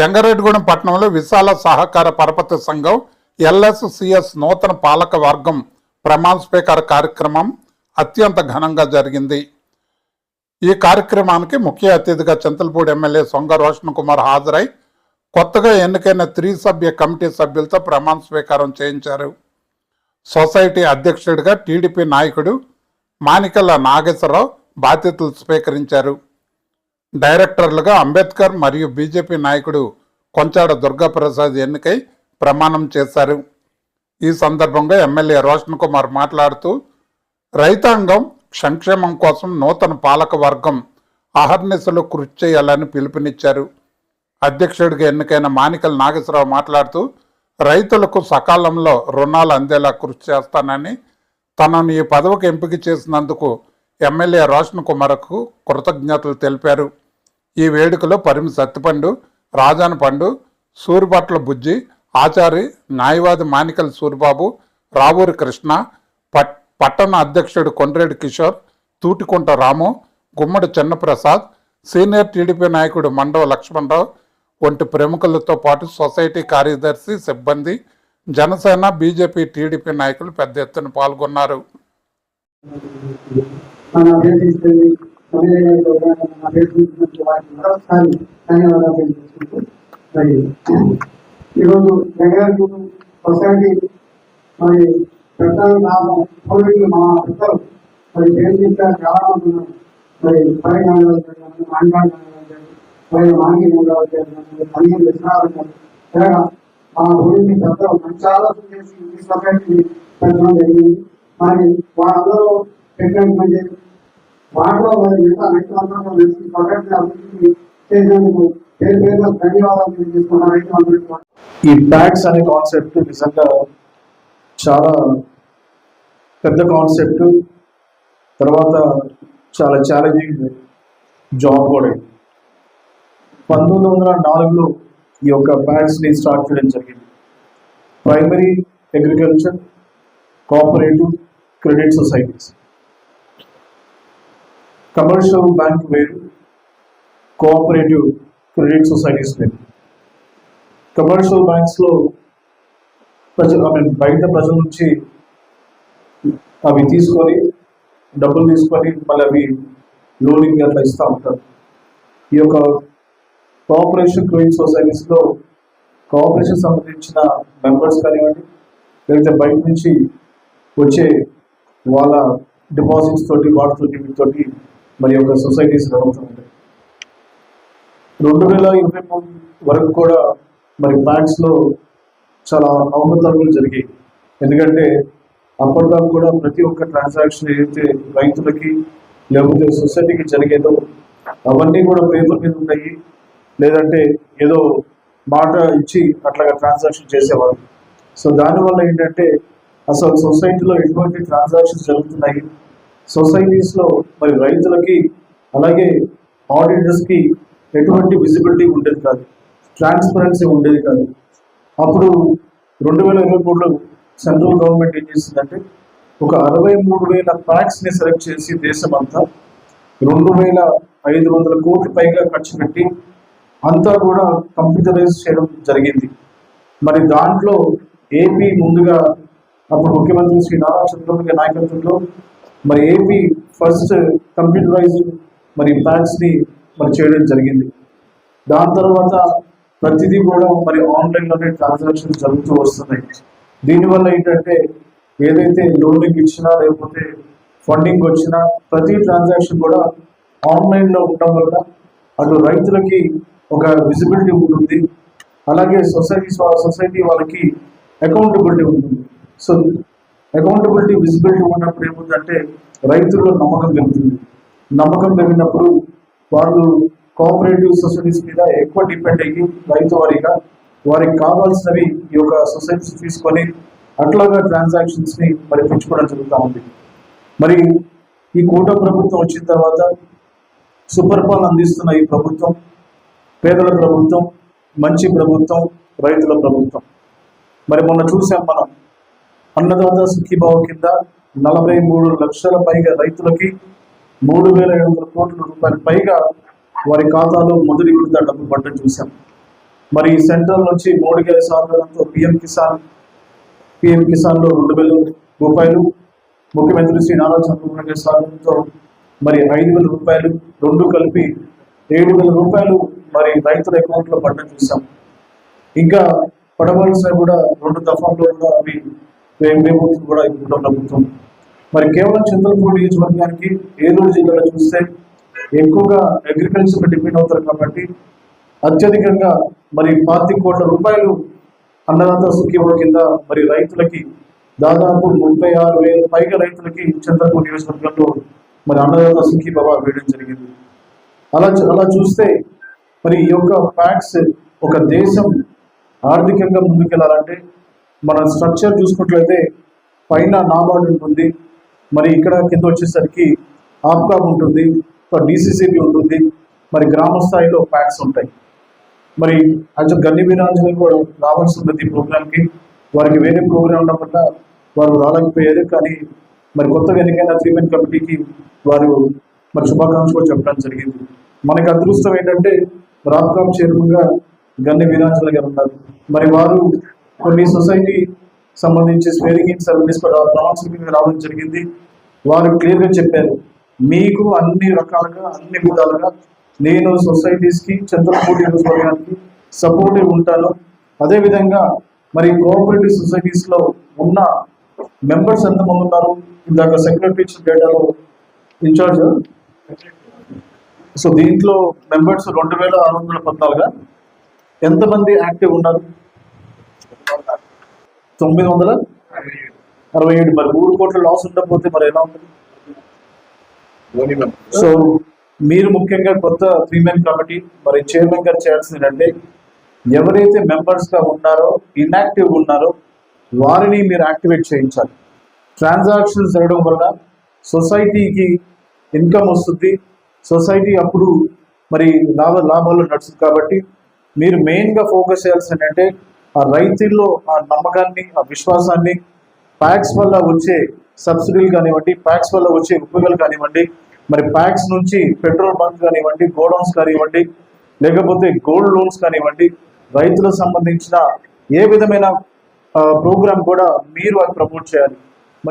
జంగారెడ్డిగూడెం పట్టణంలో విశాల సహకార పరపతి సంఘం ఎల్ఎస్సిఎస్ నూతన పాలక వర్గం ప్రమాణ స్వీకార కార్యక్రమం అత్యంత ఘనంగా జరిగింది. ఈ కార్యక్రమానికి ముఖ్య అతిథిగా చింతలపూడి ఎమ్మెల్యే సొంగ రోషన్ కుమార్ హాజరై కొత్తగా ఎన్నికైన త్రిసభ్య కమిటీ సభ్యులతో ప్రమాణ స్వీకారం చేయించారు. సొసైటీ అధ్యక్షుడిగా టీడీపీ నాయకుడు మానికల్ల నాగేశ్వరరావు బాధ్యతలు స్వీకరించారు. డైరెక్టర్లుగా అంబేద్కర్ మరియు బీజేపీ నాయకుడు కొంచాడ దుర్గాప్రసాద్ ఎన్నికై ప్రమాణం చేశారు. ఈ సందర్భంగా ఎమ్మెల్యే రోషన్ కుమార్ మాట్లాడుతూ రైతాంగం సంక్షేమం కోసం నూతన పాలక వర్గం అహర్నిశలు కృషి చేయాలని పిలుపునిచ్చారు. అధ్యక్షుడిగా ఎన్నికైన మానికల్ నాగేశ్వరరావు మాట్లాడుతూ రైతులకు సకాలంలో రుణాలు అందేలా కృషి చేస్తానని తనను ఈ పదవికి ఎంపిక చేసినందుకు ఎమ్మెల్యే రోషన్ కుమార్కు కృతజ్ఞతలు తెలిపారు. ఈ వేడుకలో పరిమి సత్తిపండు రాజాన పండు సూరిబట్ల బుజ్జి ఆచారి న్యాయవాది మానికల్ సూరిబాబు రావూరి కృష్ణ పట్ పట్టణ అధ్యక్షుడు కొండ్రేడి కిషోర్ తూటికుంట రాము గుమ్మడి చిన్నప్రసాద్ సీనియర్ టీడీపీ నాయకుడు మండవ లక్ష్మణరావు వంటి ప్రముఖులతో పాటు సొసైటీ కార్యదర్శి సిబ్బంది జనసేన బీజేపీ టీడీపీ నాయకులు పెద్ద ఎత్తున పాల్గొన్నారు. మరొకసారి ధన్యవాదాలు తెలియజేసుకుంటూ మరి ఈరోజు జగన్ సొసైటీ మరి పెద్దలు నామం పూర్వీకులు మా పెద్దలు మరి చాలా మంది మరి పరిణామాలు మరి మాంగి అన్ని మా ఊరిని పెద్దలు చేసి ఈ సొసైటీని పెట్టడం జరిగింది మరి వాళ్ళందరూ వాటిలో మరి రైతులందరూ అభివృద్ధి చేసినందుకు పేరు ధన్యవాదాలు తెలియజేసుకున్న రైతులందరికీ ఈ బ్యాగ్స్ అనే కాన్సెప్ట్ నిజంగా చాలా పెద్ద కాన్సెప్ట్ తర్వాత చాలా ఛాలెంజింగ్ జాబ్ కూడా. పంతొమ్మిది వందల నాలుగులో ఈ యొక్క బ్యాగ్స్ని స్టార్ట్ చేయడం జరిగింది. Primary agriculture cooperative credit societies commercial bank వేరు కోఆపరేటివ్ క్రెడిట్ సొసైటీస్ వేరు. కమర్షియల్ బ్యాంక్స్లో ప్రజలు ఐ మీన్ బయట ప్రజల నుంచి అవి తీసుకొని డబ్బులు తీసుకొని మళ్ళీ అవి లోనింగ్ అట్లా ఇస్తూ ఉంటారు. ఈ యొక్క కోఆపరేషన్ క్రెడిట్ సొసైటీస్లో కోఆపరేషన్ సంబంధించిన మెంబర్స్ కానివ్వండి లేకపోతే బయట నుంచి వచ్చే వాళ్ళ డిపాజిట్స్ తోటి వాటితోటి వీటితోటి మరి యొక్క సొసైటీస్ నడుపుతూ రెండు వేల ఇరవై మూడు వరకు కూడా మరి బ్యాంక్స్లో చాలా అవమతాలు జరిగాయి. ఎందుకంటే అప్పటిదాకా కూడా ప్రతి ఒక్క ట్రాన్సాక్షన్ ఏదైతే రైతులకి లేకపోతే సొసైటీకి జరిగేదో అవన్నీ కూడా పేపర్ మీద ఉన్నాయి. లేదంటే ఏదో మాట ఇచ్చి అట్లాగా ట్రాన్సాక్షన్ చేసేవారు సో దానివల్ల ఏంటంటే అసలు సొసైటీలో ఎటువంటి ట్రాన్సాక్షన్స్ జరుగుతున్నాయి? సొసైటీస్లో మరి రైతులకి అలాగే ఆడిటర్స్కి ఎటువంటి విజిబిలిటీ ఉండేది కాదు. ట్రాన్స్పరెన్సీ ఉండేది కాదు. అప్పుడు రెండు వేల ఇరవై మూడులో సెంట్రల్ గవర్నమెంట్ ఏం చేసిందంటే ఒక అరవై మూడు వేల ప్యాక్స్ని సెలెక్ట్ చేసి దేశం అంతా రెండు వేల ఐదు వందల కోట్ల పైగా ఖర్చు పెట్టి అంతా కూడా కంప్యూటరైజ్ చేయడం జరిగింది. మరి దాంట్లో ఏపీ ముందుగా అప్పుడు ముఖ్యమంత్రి శ్రీ నారా చంద్రబాబు నాయకత్వంలో మరి ఏపీ ఫస్ట్ కంప్యూటరైజ్డ్ మరి ప్యాక్స్ని మరి చేయడం జరిగింది. దాని తర్వాత ప్రతిదీ కూడా మరి ఆన్లైన్లోనే ట్రాన్సాక్షన్స్ జరుగుతూ వస్తున్నాయి. దీనివల్ల ఏంటంటే ఏదైతే లోన్కి ఇచ్చినా లేకపోతే ఫండింగ్ వచ్చినా ప్రతి ట్రాన్సాక్షన్ కూడా ఆన్లైన్లో ఉండడం వల్ల అటు రైతులకి ఒక విజిబిలిటీ ఉంటుంది. అలాగే సొసైటీ సొసైటీ వాళ్ళకి అకౌంటబిలిటీ ఉంటుంది. సో అకౌంటబిలిటీ విజిబిలిటీ ఉన్నప్పుడు ఏముందంటే రైతుల్లో నమ్మకం పెరుగుతుంది. నమ్మకం పెరిగినప్పుడు వాళ్ళు కోఆపరేటివ్ సొసైటీస్ మీద ఎక్కువ డిపెండ్ అయ్యి రైతు వారిగా వారికి కావాల్సినవి ఈ యొక్క సొసైటీస్ తీసుకొని అట్లాగా ట్రాన్సాక్షన్స్ని మరి పెంచుకోవడం జరుగుతూ ఉంది. మరి ఈ కూట ప్రభుత్వం వచ్చిన తర్వాత సుపరిపాలన అందిస్తున్న ఈ ప్రభుత్వం పేదల ప్రభుత్వం మంచి ప్రభుత్వం రైతుల ప్రభుత్వం. మరి మొన్న చూసాం మనం అన్నదాత సుఖీభావ కింద నలభై మూడు లక్షల పైగా రైతులకి మూడు వేల ఏడు వందల కోట్ల రూపాయల పైగా వారి ఖాతాలో మొదటి విడత డబ్బు పడ్డం చూసాం మరి సెంట్రల్ నుంచి మోడీ గారి సహకారంతో పిఎం కిసాన్ పిఎం కిసాన్లో రెండు వేల రూపాయలు ముఖ్యమంత్రి శ్రీ నారా చంద్రబాబు నాయుడు గారి సహకారంతో మరి ఐదు వేల రూపాయలు రెండు కలిపి ఏడు వేల రూపాయలు మరి రైతుల అకౌంట్లో పడ్డం చూసాం ఇంకా పడవలసిన కూడా రెండు దఫాల్లో కూడా అవి మేము కూడా ఇప్పుడు ప్రభుత్వం మరి కేవలం చంద్రపూర్ నియోజకవర్గానికి ఏలూరు జిల్లాలో చూస్తే ఎక్కువగా అగ్రికల్చర్ డిపెండ్ అవుతారు కాబట్టి అత్యధికంగా మరి పాతి కోట్ల రూపాయలు అన్నదాత సుఖీభవ కింద మరి రైతులకి దాదాపు ముప్పై ఆరు వేల పైగా రైతులకి చంద్రపూర్ నియోజకవర్గంలో మరి అన్నదాత సుఖీభవ వేయడం జరిగింది. అలా అలా చూస్తే మరి ఈ యొక్క ఫ్యాక్ట్స్ ఒక దేశం ఆర్థికంగా ముందుకెళ్ళాలంటే మన స్ట్రక్చర్ చూసుకున్నట్లయితే పైన నాబార్డ్ ఉంటుంది. మరి ఇక్కడ కింద వచ్చేసరికి ఆప్కాబ్ ఉంటుంది. డిసిసిబి ఉంటుంది. మరి గ్రామ స్థాయిలో ప్యాక్స్ ఉంటాయి. మరి యాజ్ గన్ని వీరాంజలి కూడా రావాల్సి ఉంటుంది ఈ ప్రోగ్రామ్కి వారికి వేరే ప్రోగ్రామ్ ఉండడం వల్ల వారు రాలేకపోయారు. కానీ మరి కొత్తగా ఎన్నికైన త్రీమెన్ కమిటీకి వారు మరి శుభాకాంక్షలు చెప్పడం జరిగింది. మనకి అదృష్టం ఏంటంటే రామ్కామ్ చైర్మన్గా గన్ని వీరాంజలి గారు ఉన్నారు. మరి వారు కొన్ని సొసైటీ సంబంధించి స్వేరింగ్ ఇన్ సర్వీస్ కౌన్సిలింగ్ రావడం జరిగింది. వారు క్లియర్గా చెప్పారు. మీకు అన్ని రకాలుగా అన్ని విధాలుగా నేను సొసైటీస్కి చంద్రపూడి నియోజకవర్గానికి సపోర్టివ్ ఉంటాను. అదేవిధంగా మరి కోఆపరేటివ్ సొసైటీస్లో ఉన్న మెంబర్స్ ఎంతమంది ఉన్నారు? ఇందాక సెక్రటరీ డేటాలో ఇన్ఛార్జ్ సో దీంట్లో మెంబర్స్ రెండు వేల ఆరు వందల పద్నాలుగా ఎంతమంది యాక్టివ్ ఉన్నారు? తొమ్మిది వందల అరవై ఏడు. మరి మూడు కోట్ల లాస్ ఉండకపోతే మరి ఎలా ఉంటుంది? సో మీరు ముఖ్యంగా కొత్త త్రీ మెన్ కమిటీ మరి చైర్మన్ గారు చేయాల్సింది ఏంటంటే ఎవరైతే మెంబర్స్గా ఉన్నారో ఇన్యాక్టివ్ ఉన్నారో వారిని మీరు యాక్టివేట్ చేయించాలి. ట్రాన్సాక్షన్స్ జరగడం వల్ల సొసైటీకి ఇన్కమ్ వస్తుంది. సొసైటీ అప్పుడు మరి లాభ లాభాలు నడుస్తుంది. కాబట్టి మీరు మెయిన్గా ఫోకస్ చేయాల్సింది ఏంటంటే ఆ రైతుల్లో ఆ నమ్మకాన్ని ఆ విశ్వాసాన్ని ప్యాక్స్ వల్ల వచ్చే సబ్సిడీలు కానివ్వండి ప్యాక్స్ వల్ల వచ్చే ఉపయోగాలు కానివ్వండి మరి ప్యాక్స్ నుంచి పెట్రోల్ బంక్ కానివ్వండి గోడౌన్స్ కానివ్వండి లేకపోతే గోల్డ్ లోన్స్ కానివ్వండి రైతులకు సంబంధించిన ఏ విధమైన ప్రోగ్రామ్ కూడా మీరు అది ప్రమోట్ చేయాలి.